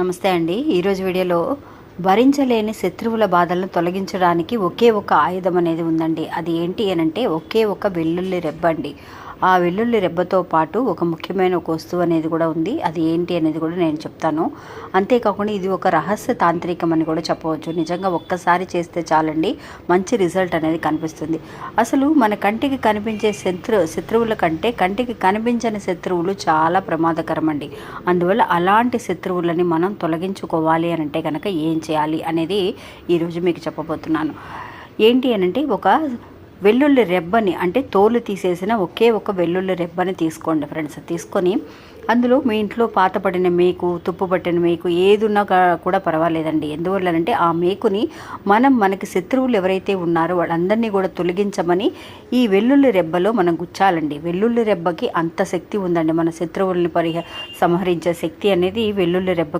నమస్తే అండి. ఈరోజు వీడియోలో భరించలేని శత్రువుల బాధలను తొలగించడానికి ఒకే ఒక ఆయుధం అనేది ఉందండి. అది ఏంటి అని అంటే ఒకే ఒక వెల్లుల్లి రెబ్బండి. ఆ వెల్లుల్లి రెబ్బతో పాటు ఒక ముఖ్యమైన ఒక వస్తువు అనేది కూడా ఉంది. అది ఏంటి అనేది కూడా నేను చెప్తాను. అంతేకాకుండా ఇది ఒక రహస్య తాంత్రికం అని కూడా చెప్పవచ్చు. నిజంగా ఒక్కసారి చేస్తే చాలండి మంచి రిజల్ట్ అనేది కనిపిస్తుంది. అసలు మన కంటికి కనిపించే శత్రు శత్రువుల కంటే కంటికి కనిపించని శత్రువులు చాలా ప్రమాదకరం అండి అందువల్ల అలాంటి శత్రువులని మనం తొలగించుకోవాలి అని అంటే కనుక ఏం చేయాలి అనేది ఈరోజు మీకు చెప్పబోతున్నాను. ఏంటి అని అంటే ఒక వెల్లుల్లి రెబ్బని అంటే తోలు తీసేసిన ఒకే ఒక వెల్లుల్లి రెబ్బని తీసుకోండి ఫ్రెండ్స్. తీసుకొని అందులో మీ ఇంట్లో పాతపడిన మేకు తుప్పు పట్టిన మేకు ఏది ఉన్నా కూడా పర్వాలేదండి. ఎందువల్లనంటే ఆ మేకుని మనం మనకి శత్రువులు ఎవరైతే ఉన్నారో వాళ్ళందరినీ కూడా తొలగించమని ఈ వెల్లుల్లి రెబ్బలో మనం గుచ్చాలండి. వెల్లుల్లి రెబ్బకి అంత శక్తి ఉందండి. మన శత్రువుల్ని పరిహ సంహరించే శక్తి అనేది వెల్లుల్లి రెబ్బ